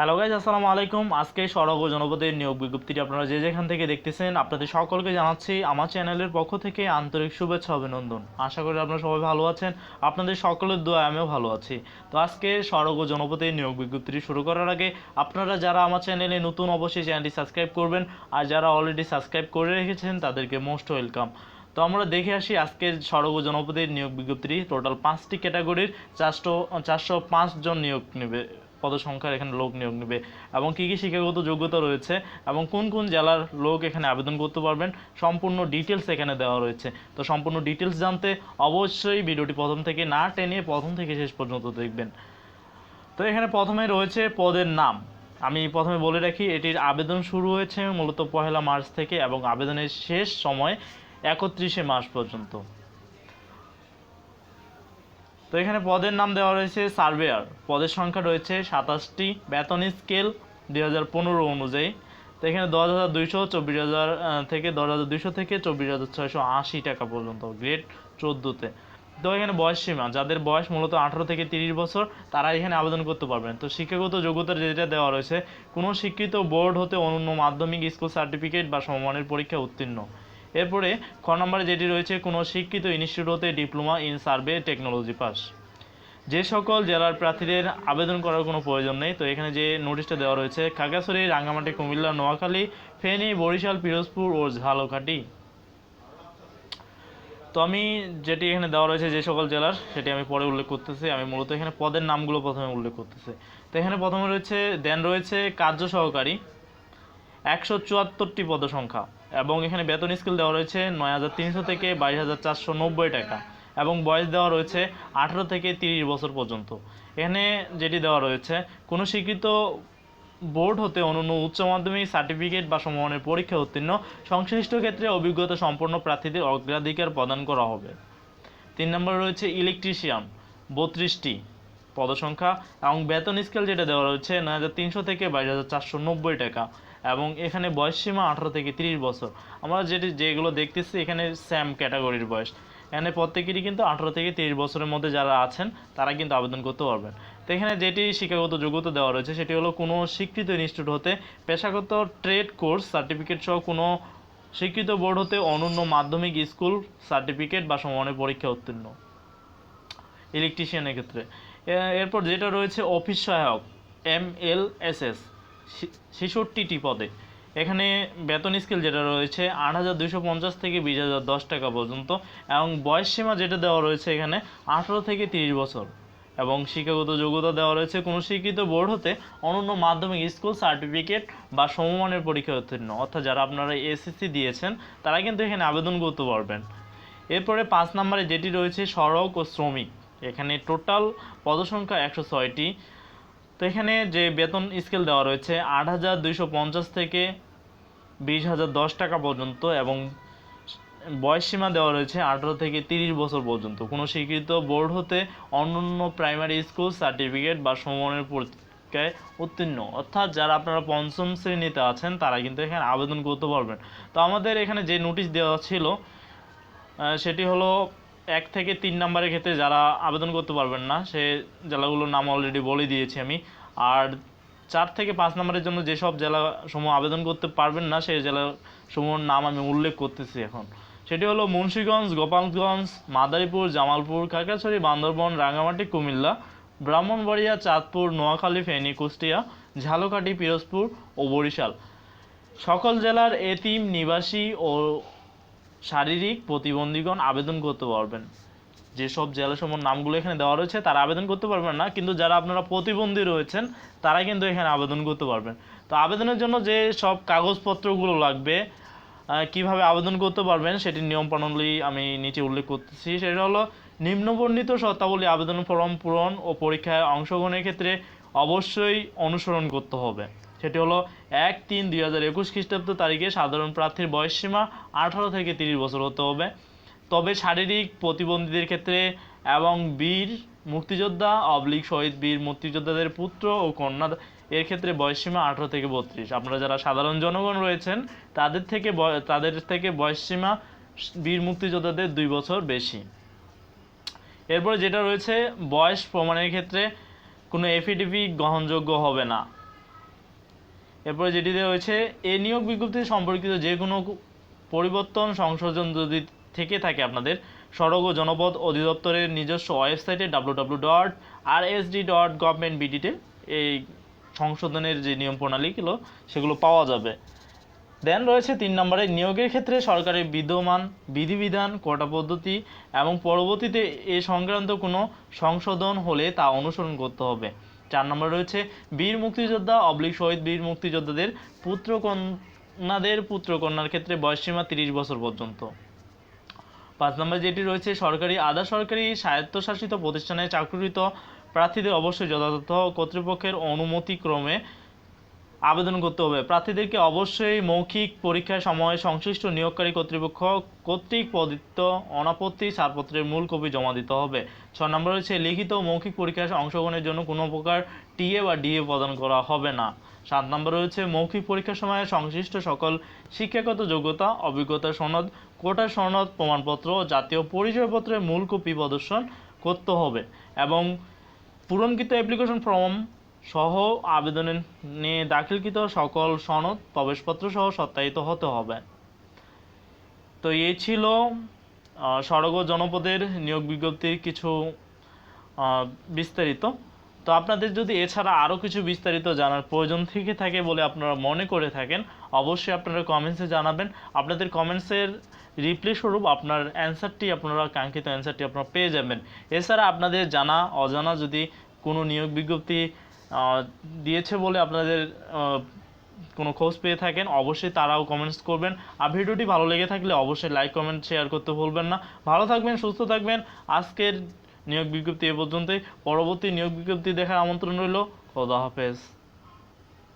Hello guys আসসালামু আলাইকুম। আজকে সড়ক ও জনপদের নিয়োগ বিজ্ঞপ্তিটি আপনারা যে যেখান থেকে দেখতেছেন, আপনাদের সকলকে জানাচ্ছি আমার চ্যানেলের পক্ষ থেকে আন্তরিক শুভেচ্ছা, অভিনন্দন। আশা করি আপনারা সবাই ভালো আছেন। আপনাদের সকলের দোয়া আমিও ভালো আছি। তো আজকে সড়ক ও জনপদের নিয়োগ বিজ্ঞপ্তিটি শুরু করার আগে আপনারা যারা আমার চ্যানেলে নতুন অবশ্যই চ্যানেলটি সাবস্ক্রাইব করবেন, আর যারা অলরেডি সাবস্ক্রাইব করে রেখেছেন, তাদেরকে মোস্ট ওয়েলকাম তো আমরা দেখে আসি আজকের সড়ক ও জনপদের নিয়োগ বিজ্ঞপ্তিটি। টোটাল পাঁচটি ক্যাটাগরির চারশো চারশো জন নিয়োগ নেবে। পদসংখ্যার এখানে লোক নিয়োগ নেবে। এবং কী কী শিক্ষাগত যোগ্যতা রয়েছে এবং কোন কোন জেলার লোক এখানে আবেদন করতে পারবেন, সম্পূর্ণ ডিটেলস এখানে দেওয়া রয়েছে। তো সম্পূর্ণ ডিটেলস জানতে অবশ্যই ভিডিওটি প্রথম থেকে না টেনে প্রথম থেকে শেষ পর্যন্ত দেখবেন। তো এখানে প্রথমে রয়েছে পদের নাম। আমি প্রথমে বলে রাখি, এটির আবেদন শুরু হয়েছে মূলত পহেলা মার্চ থেকে এবং আবেদনের শেষ সময় একত্রিশে মার্চ পর্যন্ত। তো এখানে পদের নাম দেওয়া রয়েছে সার্ভেয়ার। পদের সংখ্যা রয়েছে সাতাশটি বেতন স্কেল দুই হাজার পনেরো অনুযায়ী। তো এখানে দশ হাজার দুইশো চব্বিশ হাজার থেকে দশ হাজার দুইশো থেকে চব্বিশ হাজার ছয়শো আশি টাকা পর্যন্ত, গ্রেড চোদ্দোতে। তো এখানে বয়স সীমা, যাদের বয়স মূলত আঠারো থেকে তিরিশ বছর, তারা এখানে আবেদন করতে পারবেন। তো শিক্ষাগত যোগ্যতার যেটা দেওয়া রয়েছে, কোনো শিক্ষিত বোর্ড হতে অনন্য মাধ্যমিক স্কুল সার্টিফিকেট বা সমমানের পরীক্ষা উত্তীর্ণ। এরপরে খ নম্বরে যেটি রয়েছে, কোনো শিক্ষিত ইনস্টিটিউট হতে diploma in survey technology pass. যে সকল জেলার প্রার্থীদের আবেদন করার কোনো প্রয়োজন নেই। তো এখানে যে নোটিশটা দেওয়া রয়েছে, খাগড়াছড়ি, রাঙ্গামাটি, কুমিল্লা, নোয়াখালী, ফেনী, বরিশাল, পিরোজপুর ও ঝালকাঠি। তো আমি যেটি এখানে দেওয়া রয়েছে যে সকল জেলার, সেটি আমি পরে উল্লেখ করতেছি। আমি মূলত এখানে পদের নামগুলো প্রথমে উল্লেখ করতেছি। তো এখানে প্রথমে রয়েছে, দেন রয়েছে কার্য সহকারী, একশো চুয়াত্তরটি পদসংখ্যা। এবং এখানে বেতন স্কেল দেওয়া রয়েছে নয় হাজার তিনশো থেকে বাইশ হাজার চারশো নব্বই টাকা এবং বয়স দেওয়া রয়েছে আঠেরো থেকে তিরিশ বছর পর্যন্ত। এখানে যেটি দেওয়া রয়েছে, কোনো স্বীকৃত বোর্ড হতে অনন্য উচ্চ মাধ্যমিক সার্টিফিকেট বা সমমানের পরীক্ষা উত্তীর্ণ সংশ্লিষ্ট ক্ষেত্রে অভিজ্ঞতা সম্পন্ন প্রার্থীদের অগ্রাধিকার প্রদান করা হবে। তিন নম্বর রয়েছে ইলেকট্রিশিয়ান, বত্রিশটি পদসংখ্যা এবং বেতন স্কেল যেটা দেওয়া রয়েছে নয় হাজার তিনশো থেকে বাইশ হাজার চারশো নব্বই টাকা। এবং এখানে বয়স সীমা আঠারো থেকে তিরিশ বছর। আমরা যেটি, যেগুলো দেখতেছি, এখানে স্যাম ক্যাটাগরির বয়স। এখানে প্রত্যেকেরই কিন্তু আঠারো থেকে তিরিশ বছরের মধ্যে যারা আছেন, তারা কিন্তু আবেদন করতে পারবেন। তো এখানে যেটি শিক্ষাগত যোগ্যতা দেওয়া রয়েছে, সেটি হলো কোনো স্বীকৃত ইনস্টিটিউট হতে পেশাগত ট্রেড কোর্স, সার্টিফিকেট সহ কোনো স্বীকৃত বোর্ড হতে অনন্য মাধ্যমিক স্কুল সার্টিফিকেট বা সমানের পরীক্ষা উত্তীর্ণ ইলেকট্রিশিয়ানের ক্ষেত্রে। এরপর যেটা রয়েছে, অফিস সহায়ক, এম এল এস এস। ছেষট্টিটি পদে। এখানে বেতন স্কেল যেটা রয়েছে, আট হাজার দুশো পঞ্চাশ থেকে বিশ হাজার দশ টাকা পর্যন্ত এবং বয়স সীমা যেটা দেওয়া রয়েছে এখানে আঠারো থেকে তিরিশ বছর। এবং শিক্ষাগত যোগ্যতা দেওয়া রয়েছে কোনো স্বীকৃত বোর্ড হতে অনন্য মাধ্যমিক, স্কুল সার্টিফিকেট বা সমমানের পরীক্ষা উত্তীর্ণ। অর্থাৎ যারা আপনারা এসএসসি দিয়েছেন, তারা কিন্তু এখানে আবেদন করতে পারবেন। এরপরে পাঁচ নম্বরে যেটি রয়েছে, সড়ক ও শ্রমিক। এখানে টোটাল পদসংখ্যা একশো ছয়টি। তো এখানে যে বেতন স্কেল দেওয়া রয়েছে, আট হাজার দুইশো পঞ্চাশ থেকে বিশ হাজার দশ টাকা পর্যন্ত এবং বয়স সীমা দেওয়া রয়েছে আঠারো থেকে তিরিশ বছর পর্যন্ত। কোনো স্বীকৃত বোর্ড হতে অন্যান্য প্রাইমারি স্কুল সার্টিফিকেট বা সমমানের পরীক্ষায় উত্তীর্ণ। অর্থাৎ যারা আপনারা পঞ্চম শ্রেণীতে আছেন, তারা কিন্তু এখানে আবেদন করতে পারবেন। তো আমাদের এখানে যে নোটিশ দেওয়া ছিল সেটি হলো এক থেকে তিন নম্বরের ক্ষেত্রে যারা আবেদন করতে পারবেন না, সে জেলাগুলোর নাম অলরেডি বলে দিয়েছি আমি। আর চার থেকে পাঁচ নম্বরের জন্য যেসব জেলা সমূহ আবেদন করতে পারবেন না, সেই জেলা সমূহের নাম আমি উল্লেখ করতেছি এখন। সেটি হলো মুন্সীগঞ্জ, গোপালগঞ্জ, মাদারীপুর, জামালপুর, খাগড়াছড়ি, বান্দরবন রাঙামাটি কুমিল্লা, ব্রাহ্মণবাড়িয়া, চাঁদপুর, নোয়াখালী, ফেনী, কুষ্টিয়া, ঝালকাঠি, পিরোজপুর ও বরিশাল। সকল জেলার এতিম, নিবাসী ও শারীরিক প্রতিবন্ধীগণ আবেদন করতে পারবেন। যেসব জেলাসমূহের নামগুলো এখানে দেওয়া রয়েছে, তারা আবেদন করতে পারবেন না, কিন্তু যারা আপনারা প্রতিবন্ধী রয়েছেন, তারা কিন্তু এখানে আবেদন করতে পারবেন। তো আবেদনের জন্য যে সব কাগজপত্রগুলো লাগবে কীভাবে আবেদন করতে পারবেন সেটির নিয়ম প্রণালী আমি নিচে উল্লেখ করতেছি। সেটা হলো, নিম্নবর্ণিত শর্তাবলী আবেদন ফর্ম পূরণ ও পরীক্ষায় অংশগ্রহণের ক্ষেত্রে অবশ্যই অনুসরণ করতে হবে। সেটি হলো এক তিন দুই হাজার একুশ খ্রিস্টাব্দ তারিখে সাধারণ প্রার্থীর বয়সসীমা আঠারো থেকে তিরিশ বছর হতে হবে। তবে শারীরিক প্রতিবন্ধীদের ক্ষেত্রে এবং বীর মুক্তিযোদ্ধা অবলিক শহীদ বীর মুক্তিযোদ্ধাদের পুত্র ও কন্যা, এর ক্ষেত্রে বয়সসীমা আঠারো থেকে বত্রিশ। আপনারা যারা সাধারণ জনগণ রয়েছেন, তাদের থেকে তাদের থেকে বয়সসীমা বীর মুক্তিযোদ্ধাদের দুই বছর বেশি। এরপরে যেটা রয়েছে, বয়স প্রমাণের ক্ষেত্রে কোনো এফিডেভিট গ্রহণযোগ্য হবে না। এরপরে যেটি হয়েছে এই নিয়োগ বিজ্ঞপ্তি সম্পর্কিত যে কোনো পরিবর্তন সংশোধন যদি থেকে থাকে আপনাদের, সড়ক ও জনপদ অধিদপ্তরের নিজস্ব ওয়েবসাইটে W W dot R S D dot government বিডিতে এই সংশোধনের যে নিয়ম প্রণালীগুলো সেগুলো পাওয়া যাবে। দেন রয়েছে তিন নম্বরে, নিয়োগের ক্ষেত্রে সরকারের বিদ্যমান বিধিবিধান, কোটা পদ্ধতি এবং পরবর্তীতে এ সংক্রান্ত কোনো সংশোধন হলে তা অনুসরণ করতে হবে। চার নম্বরে রয়েছে বীর মুক্তিযোদ্ধা অবলিক শহীদ বীর মুক্তিযোদ্ধাদের পুত্র কন্যাদের পুত্র কন্যার ক্ষেত্রে বয়সসীমা তিরিশ বছর পর্যন্ত। পাঁচ নম্বর যেটি রয়েছে, সরকারি, আধা সরকারি স্বায়ত্তশাসিত প্রতিষ্ঠানে চাকরিরত প্রার্থীদের অবশ্যই যথাযথ কর্তৃপক্ষের অনুমতিক্রমে আবেদন করতে হবে। প্রার্থীদেরকে অবশ্যই মৌখিক পরীক্ষার সময় সংশ্লিষ্ট নিয়োগকারী কর্তৃপক্ষ কর্তৃক প্রদত্ত অনাপত্তি ছাড়পত্রের মূল কপি জমা দিতে হবে। ছ নম্বর হচ্ছে লিখিত মৌখিক পরীক্ষায় অংশগ্রহণের জন্য কোনো প্রকার টিএ বা ডিএ প্রদান করা হবে না। সাত নম্বর রয়েছে, মৌখিক পরীক্ষার সময় সংশ্লিষ্ট সকল শিক্ষাগত যোগ্যতা, অভিজ্ঞতা সনদ, কোটা সনদ, প্রমাণপত্র জাতীয় পরিচয়পত্রের মূল কপি প্রদর্শন করতে হবে এবং পূরণকৃত অ্যাপ্লিকেশন ফর্ম সহ আবেদনের নিয়ে দাখিলকৃত সকল সনদ প্রবেশপত্র সহ সত্যায়িত হতে হবে। তো এই ছিল সড়ক ও জনপদের নিয়োগ বিজ্ঞপ্তির কিছু বিস্তারিত। তো আপনাদের যদি এছাড়া আরও কিছু বিস্তারিত জানার প্রয়োজন থেকে থাকে বলে আপনারা মনে করে থাকেন, অবশ্যই আপনারা কমেন্টসে জানাবেন। আপনাদের কমেন্টসের রিপ্লে স্বরূপ আপনার অ্যান্সারটি আপনারা, কাঙ্ক্ষিত অ্যান্সারটি আপনারা পেয়ে যাবেন। এছাড়া আপনাদের জানা, অজানা যদি কোনো নিয়োগ বিজ্ঞপ্তি দিয়েছে বলে আপনাদের কোনো খোঁজ পেয়ে থাকেন, অবশ্যই তারাও কমেন্টস করবেন। আর ভিডিওটি ভালো লেগে থাকলে অবশ্যই লাইক কমেন্ট শেয়ার করতে ভুলবেন না। ভালো থাকবেন, সুস্থ থাকবেন। আজকের নিয়োগ বিজ্ঞপ্তি এ পর্যন্তই। পরবর্তী নিয়োগ বিজ্ঞপ্তি দেখার আমন্ত্রণ রইল। খোদা হাফেজ।